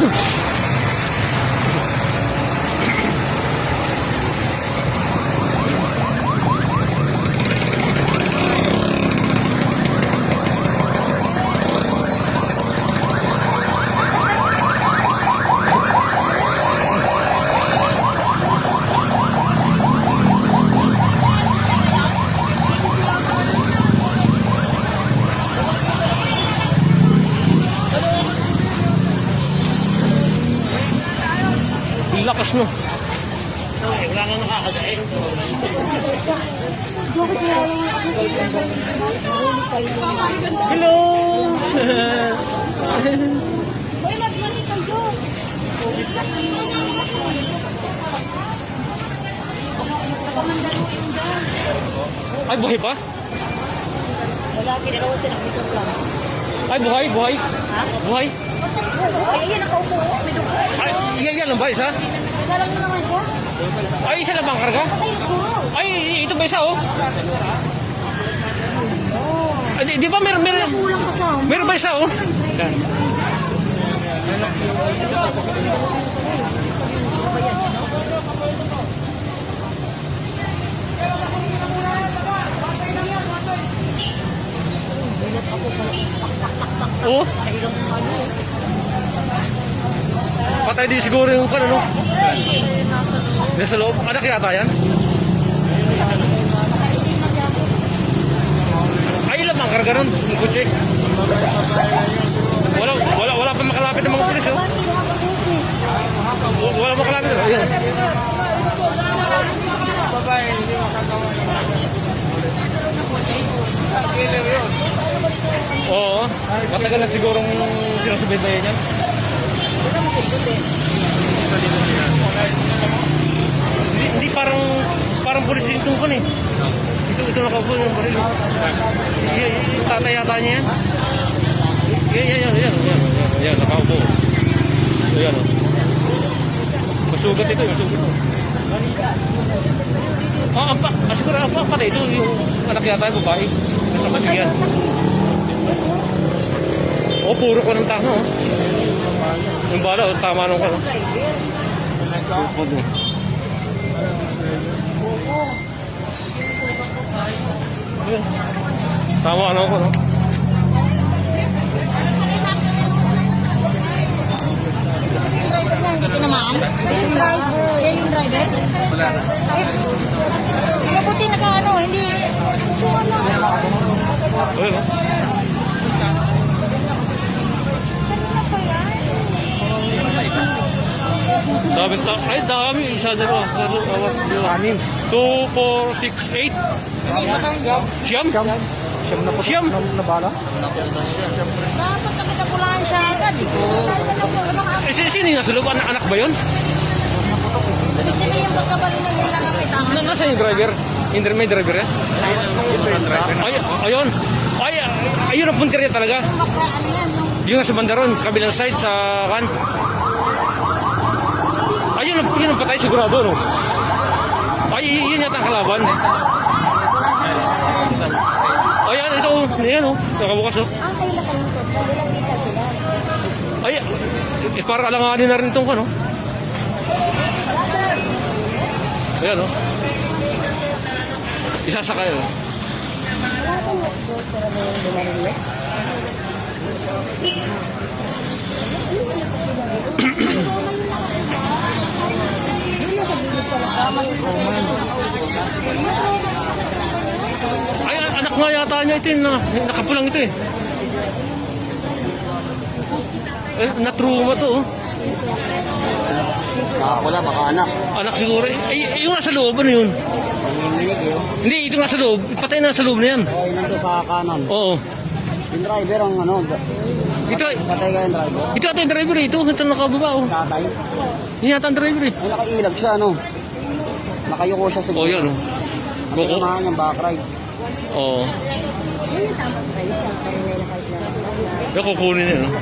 Ugh! Lakas no. Wala nga nakakagain. Hello! Uy, magmani kayo. Ay, buhay pa? Wala, kinagawa sila ng. Ay, buhay, buhay. Ha? Buhay. Ay, ayan, nakaupo. May dugo. Ay, yan, yan lang ba isa? Isa lang. Ay, isa lang ba ang karga? Ay, ito ba isa oh? Ay, di, di ba meron, meron, meron ba isa oh? Oo. Patay din siguro yung kan ano? Nasa loob. Anak yata yan? Ay, ilan bang karga nun? Yung kutsi? Wala, wala, wala pa makalapit ng mga pulis, oh. Wala, makalapit. Oh. Ayan. Oo. Matagal na sigurong sinusubaybayan yan. Hindi, hindi parang parang pulis din itong eh. Ito, ito nakaupo yung baril. Yan, yan, tatay yata niya yan. Yan, yan, yan, yan, yan, yan, yan, nakaupo. Ayan, oh. Masugat ito, masugat ito. Ah, ang pa, ah, siguro, ang pa, patay ito, yung anak yata yung babae. Nasa kotse yan. Oh, puro ko ng oh. Yung bala, oh, tama nung ano. Puro. Ayun. Tama ano ko, no? Driver na, hindi tinamaan. Yung driver. Yan yung driver. Wala. Eh, mabuti naka ano, hindi. Ayun, oh. Dami ta ay dami isa dalawa dalawa dalawa anim 2 4 6 8 Siyam? Siyam na Siyam? Dapat nakitapulaan siya agad. Eh, si- sino yung nasa loob? Anak, anak ba yun? Ibig sabihin, pagkabali na nila kapitangan. Na, nasa yung driver? Hindi may driver yan? Ay, ayun. Ay, ayun ang punteriya talaga. Ano? Yung nasa bandaron, sa kabilang side, sa kan. Ayun, ang- yun ang patay sigurado, no? Ay, yun yata ang kalaban. Ayan, ito, ayan, oh. Nakabukas, oh. Ah. Ay, eh, parang alanganin na rin itong ano. Ayan, oh. Isasakay, oh. Wala Ay, anak nga yata niya ito, eh, na, nakapulang ito eh. Eh, natruma to, oh. Ah, wala, baka anak. Anak siguro. eh. Ay, yung nasa loob, ano yun? Nanginginig yun. Hindi, ito nasa loob. Patay na nasa loob na yan. Oh, yun nandun sa kanan. Oo. Yung driver ang ano, Ito, patay ka yung driver. ito ata yung driver eh. Ito, ito nakababa, oh. Tatay. Yan yata ang driver eh. Ay, nakailag siya, ano. Nakayuko siya siguro. Oh, yan, oh. Goko. Nakasamahan niyang back ride. Oo. Yung kukunin yan, oh.